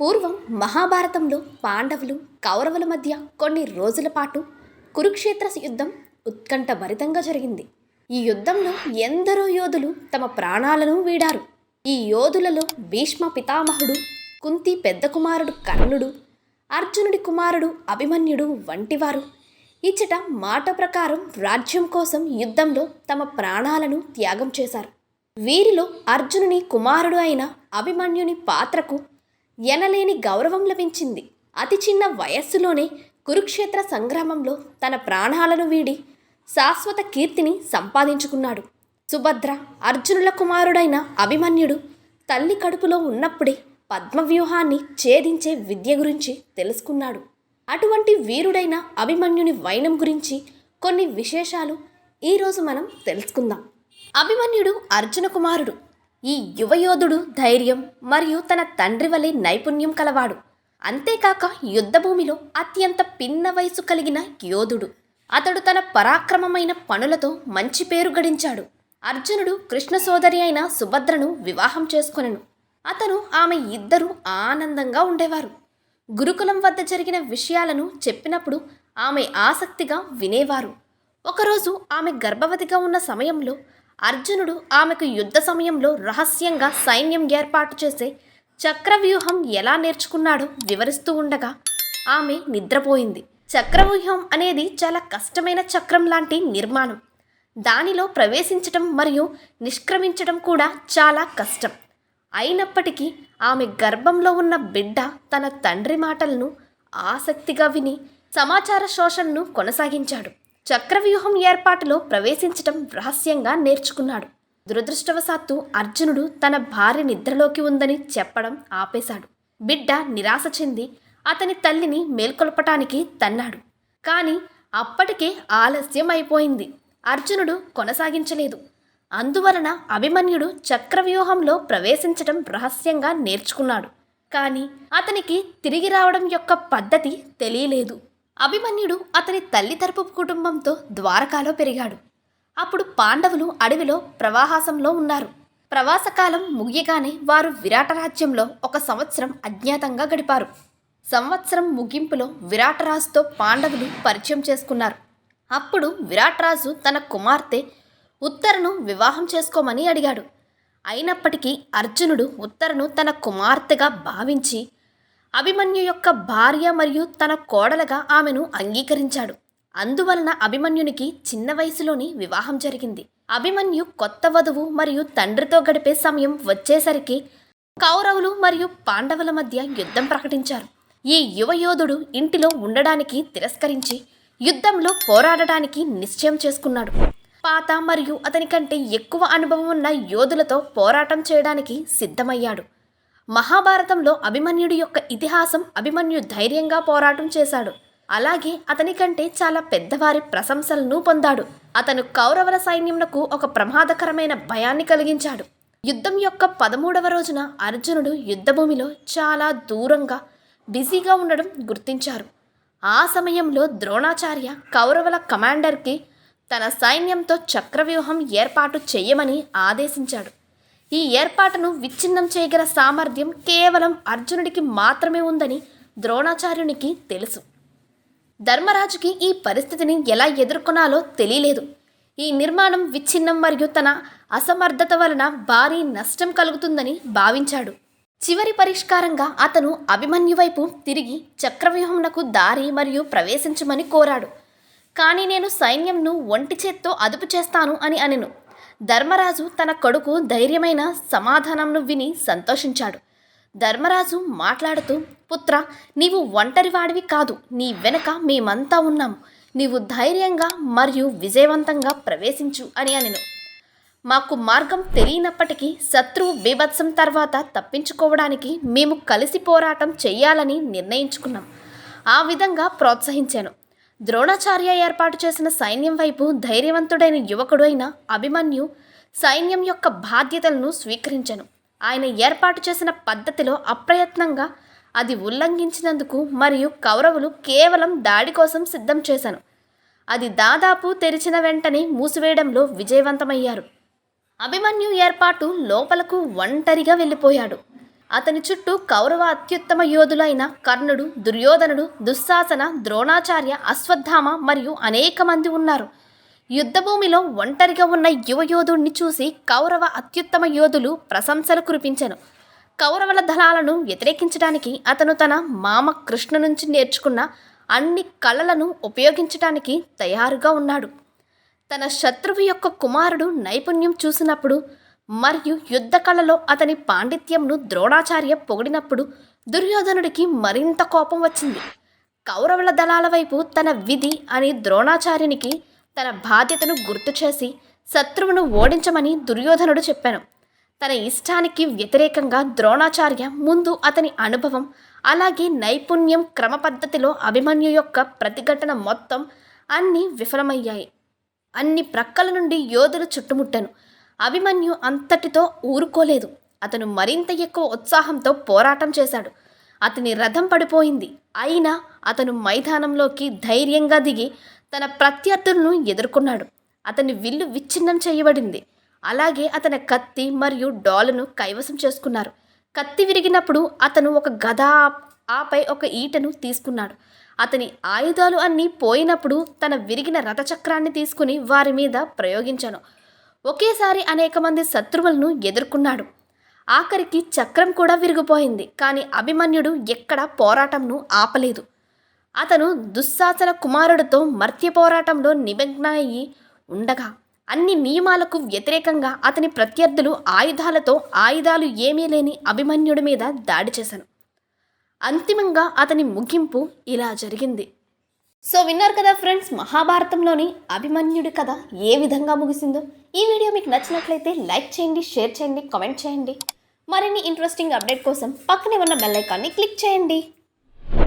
పూర్వం మహాభారతంలో పాండవులు కౌరవుల మధ్య కొన్ని రోజుల పాటు కురుక్షేత్ర యుద్ధం ఉత్కంఠభరితంగా జరిగింది. ఈ యుద్ధంలో ఎందరో యోధులు తమ ప్రాణాలను వీడారు. ఈ యోధులలో భీష్మ పితామహుడు కుంతి పెద్ద కుమారుడు కర్ణుడు అర్జునుడి కుమారుడు అభిమన్యుడు వంటివారు. ఇచ్చట మాట ప్రకారం రాజ్యం కోసం యుద్ధంలో తమ ప్రాణాలను త్యాగం చేశారు. వీరిలో అర్జునుని కుమారుడు అయిన అభిమన్యుని పాత్రకు ఎనలేని గౌరవం లభించింది. అతి చిన్న వయస్సులోనే కురుక్షేత్ర సంగ్రామంలో తన ప్రాణాలను వీడి శాశ్వత కీర్తిని సంపాదించుకున్నాడు. సుభద్ర అర్జునుల కుమారుడైన అభిమన్యుడు తల్లి కడుపులో ఉన్నప్పుడే పద్మవ్యూహాన్ని ఛేదించే విద్య గురించి తెలుసుకున్నాడు. అటువంటి వీరుడైన అభిమన్యుని వైనం గురించి కొన్ని విశేషాలు ఈరోజు మనం తెలుసుకుందాం. అభిమన్యుడు అర్జున కుమారుడు. ఈ యువయోధుడు ధైర్యం మరియు తన తండ్రి వలె నైపుణ్యం కలవాడు. అంతేకాక యుద్ధభూమిలో అత్యంత పిన్న వయసు కలిగిన యోధుడు. అతడు తన పరాక్రమమైన పనులతో మంచి పేరు గడించాడు. అర్జునుడు కృష్ణ సోదరి అయిన సుభద్రను వివాహం చేసుకొనెను. అతను ఆమె ఇద్దరూ ఆనందంగా ఉండేవారు. గురుకులం వద్ద జరిగిన విషయాలను చెప్పినప్పుడు ఆమె ఆసక్తిగా వినేవారు. ఒకరోజు ఆమె గర్భవతిగా ఉన్న సమయంలో అర్జునుడు ఆమెకు యుద్ధ సమయంలో రహస్యంగా సైన్యం ఏర్పాటు చేసే చక్రవ్యూహం ఎలా నేర్చుకున్నాడో వివరిస్తూ ఉండగా ఆమె నిద్రపోయింది. చక్రవ్యూహం అనేది చాలా కష్టమైన చక్రం లాంటి నిర్మాణం. దానిలో ప్రవేశించటం మరియు నిష్క్రమించడం కూడా చాలా కష్టం. అయినప్పటికీ ఆమె గర్భంలో ఉన్న బిడ్డ తన తండ్రి మాటలను ఆసక్తిగా విని సమాచార శోషణను కొనసాగించాడు. చక్రవ్యూహం ఏర్పాటులో ప్రవేశించటం రహస్యంగా నేర్చుకున్నాడు. దురదృష్టవశాత్తు అర్జునుడు తన భార్య నిద్రలోకి ఉందని చెప్పడం ఆపేశాడు. బిడ్డ నిరాశ చెంది అతని తల్లిని మేల్కొల్పటానికి తన్నాడు. కానీ అప్పటికే ఆలస్యం అయిపోయింది. అర్జునుడు కొనసాగించలేదు. అందువలన అభిమన్యుడు చక్రవ్యూహంలో ప్రవేశించడం రహస్యంగా నేర్చుకున్నాడు. కానీ అతనికి తిరిగి రావడం యొక్క పద్ధతి తెలియలేదు. అభిమన్యుడు అతని తల్లి తరపు కుటుంబంతో ద్వారకాలో పెరిగాడు. అప్పుడు పాండవులు అడవిలో ప్రవాహాసంలో ఉన్నారు. ప్రవాసకాలం ముగియగానే వారు విరాట రాజ్యంలో ఒక సంవత్సరం అజ్ఞాతంగా గడిపారు. సంవత్సరం ముగింపులో విరాటరాజుతో పాండవులు పరిచయం చేసుకున్నారు. అప్పుడు విరాట్రాజు తన కుమార్తె ఉత్తరను వివాహం చేసుకోమని అడిగాడు. అయినప్పటికీ అర్జునుడు ఉత్తరను తన కుమార్తెగా భావించి అభిమన్యు యొక్క భార్య మరియు తన కోడలుగా ఆమెను అంగీకరించాడు. అందువలన అభిమన్యునికి చిన్న వయసులోని వివాహం జరిగింది. అభిమన్యు కొత్త వధువు మరియు తండ్రితో గడిపే సమయం వచ్చేసరికి కౌరవులు మరియు పాండవుల మధ్య యుద్ధం ప్రకటించారు. ఈ యువ యోధుడు ఇంటిలో ఉండడానికి తిరస్కరించి యుద్ధంలో పోరాడడానికి నిశ్చయం చేసుకున్నాడు. పాత మరియు అతని కంటే ఎక్కువ అనుభవం ఉన్న యోధులతో పోరాటం చేయడానికి సిద్ధమయ్యాడు. మహాభారతంలో అభిమన్యుడి యొక్క ఇతిహాసం అభిమన్యు ధైర్యంగా పోరాటం చేశాడు. అలాగే అతని కంటే చాలా పెద్దవారి ప్రశంసలను పొందాడు. అతను కౌరవుల సైన్యమునకు ఒక ప్రమాదకరమైన భయాన్ని కలిగించాడు. యుద్ధం యొక్క పదమూడవ రోజున అర్జునుడు యుద్ధభూమిలో చాలా దూరంగా బిజీగా ఉండడం గుర్తించారు. ఆ సమయంలో ద్రోణాచార్య కౌరవుల కమాండర్కి తన సైన్యంతో చక్రవ్యూహం ఏర్పాటు చేయమని ఆదేశించాడు. ఈ ఏర్పాటును విచ్ఛిన్నం చేయగల సామర్థ్యం కేవలం అర్జునుడికి మాత్రమే ఉందని ద్రోణాచార్యునికి తెలుసు. ధర్మరాజుకి ఈ పరిస్థితిని ఎలా ఎదుర్కొనాలో తెలియలేదు. ఈ నిర్మాణం విచ్ఛిన్నం మరియు తన అసమర్థత వలన భారీ నష్టం కలుగుతుందని భావించాడు. చివరి పరిష్కారంగా అతను అభిమన్యు వైపు తిరిగి చక్రవ్యూహంనకు దారి మరియు ప్రవేశించమని కోరాడు. కానీ నేను సైన్యంను ఒంటి చేత్తో అదుపు చేస్తాను అని అనెను. ధర్మరాజు తన కొడుకు ధైర్యమైన సమాధానంను విని సంతోషించాడు. ధర్మరాజు మాట్లాడుతూ పుత్ర నీవు ఒంటరివాడివి కాదు. నీ వెనక మేమంతా ఉన్నాము నీవు ధైర్యంగా మరియు విజయవంతంగా ప్రవేశించు అని అనెను. మాకు మార్గం తెలియనప్పటికీ శత్రువు బీభత్సం తర్వాత తప్పించుకోవడానికి మేము కలిసి పోరాటం చేయాలని నిర్ణయించుకున్నాం. ఆ విధంగా ప్రోత్సహించాను. ద్రోణాచార్య ఏర్పాటు చేసిన సైన్యం వైపు ధైర్యవంతుడైన యువకుడు అయిన అభిమన్యు సైన్యం యొక్క బాధ్యతలను స్వీకరించను. ఆయన ఏర్పాటు చేసిన పద్ధతిలో అప్రయత్నంగా అది ఉల్లంఘించినందుకు మరియు కౌరవులు కేవలం దాడి కోసం సిద్ధం చేశాను. అది దాదాపు తెరిచిన వెంటనే మూసివేయడంలో విజయవంతమయ్యారు. అభిమన్యు ఏర్పాటు లోపలకు ఒంటరిగా వెళ్ళిపోయాడు. అతని చుట్టూ కౌరవ అత్యుత్తమ యోధులైన కర్ణుడు దుర్యోధనుడు దుశ్శాసన ద్రోణాచార్య అశ్వత్థామ మరియు అనేక మంది ఉన్నారు. యుద్ధభూమిలో ఒంటరిగా ఉన్న యువ యోధుడిని చూసి కౌరవ అత్యుత్తమ యోధులు ప్రశంసలు కురిపించను. కౌరవుల దళాలను వ్యతిరేకించడానికి అతను తన మామ కృష్ణ నుంచి నేర్చుకున్న అన్ని కళలను ఉపయోగించడానికి తయారుగా ఉన్నాడు. తన శత్రువు యొక్క కుమారుడు నైపుణ్యం చూసినప్పుడు మరియు యుద్ధ కళలో అతని పాండిత్యంను ద్రోణాచార్య పొగిడినప్పుడు దుర్యోధనుడికి మరింత కోపం వచ్చింది. కౌరవుల దళాల వైపు తన విధి అని ద్రోణాచార్యునికి తన బాధ్యతను గుర్తు చేసి శత్రువును ఓడించమని దుర్యోధనుడు చెప్పాను. తన ఇష్టానికి వ్యతిరేకంగా ద్రోణాచార్య ముందు అతని అనుభవం అలాగే నైపుణ్యం క్రమ పద్ధతిలో అభిమన్యు యొక్క ప్రతిఘటన మొత్తం అన్నీ విఫలమయ్యాయి. అన్ని ప్రక్కల నుండి యోధులు చుట్టుముట్టాను. అభిమన్యు అంతటితో ఊరుకోలేదు. అతను మరింత ఎక్కువ ఉత్సాహంతో పోరాటం చేశాడు. అతని రథం పడిపోయింది. అయినా అతను మైదానంలోకి ధైర్యంగా దిగి తన ప్రత్యర్థులను ఎదుర్కొన్నాడు. అతని విల్లు విచ్ఛిన్నం చేయబడింది. అలాగే అతని కత్తి మరియు డాలను కైవసం చేసుకున్నారు. కత్తి విరిగినప్పుడు అతను ఒక గద ఆపై ఒక ఈటను తీసుకున్నాడు. అతని ఆయుధాలు అన్నీ పోయినప్పుడు తన విరిగిన రథచక్రాన్ని తీసుకుని వారి మీద ప్రయోగించాను. ఒకేసారి అనేక మంది శత్రువులను ఎదుర్కొన్నాడు. ఆఖరికి చక్రం కూడా విరిగిపోయింది కానీ అభిమన్యుడు ఎక్కడ పోరాటంను ఆపలేదు. అతను దుశ్శాసన కుమారుడితో మర్త్య పోరాటంలో నిమగ్న అయి ఉండగా అన్ని నియమాలకు వ్యతిరేకంగా అతని ప్రత్యర్థులు ఆయుధాలతో ఆయుధాలు ఏమీ లేని అభిమన్యుడి మీద దాడి చేశాను అంతిమంగా అతని ముగింపు ఇలా జరిగింది. సో విన్నారు కదా ఫ్రెండ్స్ మహాభారతంలోని అభిమన్యుడి కథ ఏ విధంగా ముగిసిందో. ఈ వీడియో మీకు నచ్చినట్లయితే లైక్ చేయండి షేర్ చేయండి కామెంట్ చేయండి. మరిన్ని ఇంట్రెస్టింగ్ అప్డేట్ కోసం పక్కనే ఉన్న బెల్ ఐకాన్ని క్లిక్ చేయండి.